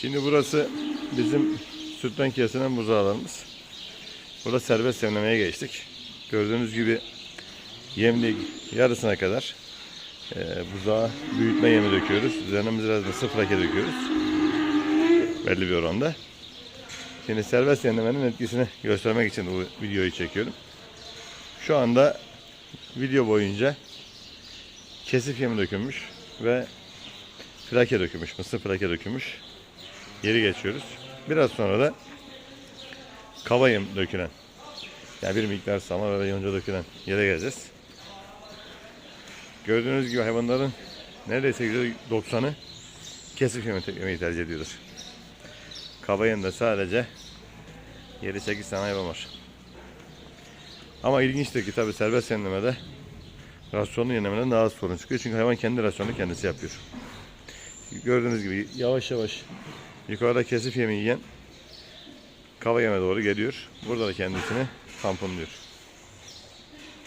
Şimdi burası bizim sütten kesilen buzağlarımız. Burada serbest yemlemeye geçtik. Gördüğünüz gibi yemlik yarısına kadar e, buzağa büyütme yemi döküyoruz. Üzerine biraz da sıfır hake döküyoruz. Belli bir oranda. Şimdi serbest yemlemenin etkisini göstermek için bu videoyu çekiyorum. Şu anda video boyunca kesif yemi dökülmüş ve plake dökülmüş, mısır plake dökülmüş. Geri geçiyoruz. Biraz sonra da kava yem dökülen, yani bir miktar sama ve yonca dökülen yere geleceğiz. Gördüğünüz gibi hayvanların neredeyse %90'ı kesif yemi yemeyi tercih ediyordur. Kaba yemde sadece 7-8 tane hayvan var. Ama ilginçtir ki tabi serbest yemlemede rasyonlu yemlemeden daha az sorun çıkıyor. Çünkü hayvan kendi rasyonunu kendisi yapıyor. Gördüğünüz gibi yavaş yavaş yukarıda kesif yemi yiyen kava yeme doğru geliyor. Burada da kendisini tamponluyor.